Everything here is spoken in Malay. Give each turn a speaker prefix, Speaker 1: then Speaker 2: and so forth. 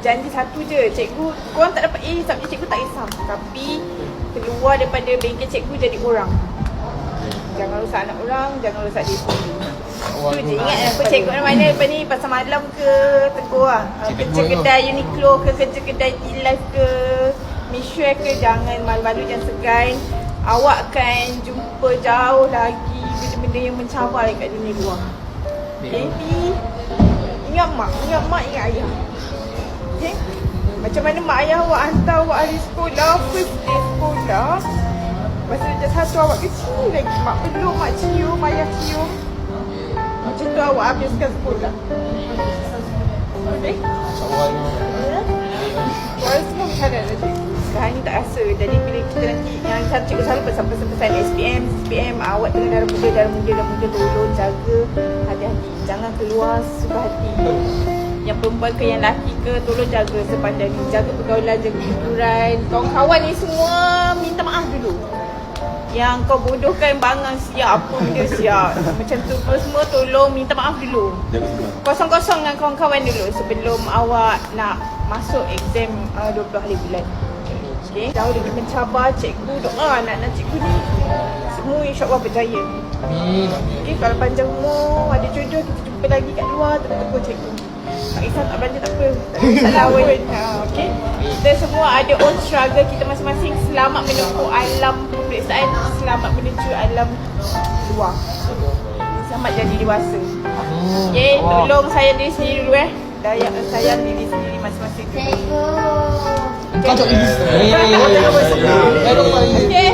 Speaker 1: Janji satu je, cikgu, korang tak dapat A, subjek cikgu tak kisah. Tapi keluar daripada bengkel cikgu jadi orang. Jangan rosak anak orang, jangan rosak diri sendiri. Tu je, ingat apa cikgu mana-mana apa ni, pasal malam ke, tegur lah. Ah, Kerja kedai Uniqlo ke, kerja kedai T-Life ke, Mishware ke, jangan malu-malu, jangan segan. Awak kan jumpa jauh lagi benda-benda yang mencabar dekat dunia luar. Jadi, ingat mak, ingat mak, ingat ayah. Macam mana mak ayah awak hantar awak hari sekolah, first day sekolah. Masa darjah satu awak kecil lagi. Mak peluk, mak cium, ayah cium. Macam tu awak habiskan sekolah. Okay? Orang semua bercadang dah cikgu. Sekarang ni tak rasa. Jadi bila kita nanti, yang satu cikgu selalu pesan-pesan SPM, SPM, awak tengah darah muda, darah muda, darah muda, tolong jaga hati-hati. Jangan keluar suka hati. Yang perempuan ke yang lelaki ke, tolong jaga sepanjang ni. Jaga pergaulan, jaga hiburan. Kawan-kawan ni semua minta maaf dulu. Yang kau bodohkan bangang siap, apa benda siap. Macam tu kau semua tolong minta maaf dulu. Kosong-kosong dengan kawan-kawan dulu sebelum awak nak masuk exam uh, 20 hari bulan. Okay. Jauh lebih mencabar cikgu doa anak-anak cikgu ni. Semua insyaAllah berjaya.
Speaker 2: Amin.
Speaker 1: Okay, kalau panjang umur, ada jodoh, kita jumpa lagi kat luar, tegur cikgu. Tak kisah tak belanja tak apa. Tak lawan. Ha, okay. Kita semua ada own struggle kita masing-masing. Selamat menempuh alam pemeriksaan. Selamat menuju alam luar. Selamat jadi dewasa. Okay, tolong sayang diri sendiri dulu eh. Daya, sayang diri sendiri masing-masing.
Speaker 2: Kau tak ini. Eh. Kau tak ini.
Speaker 1: Okay,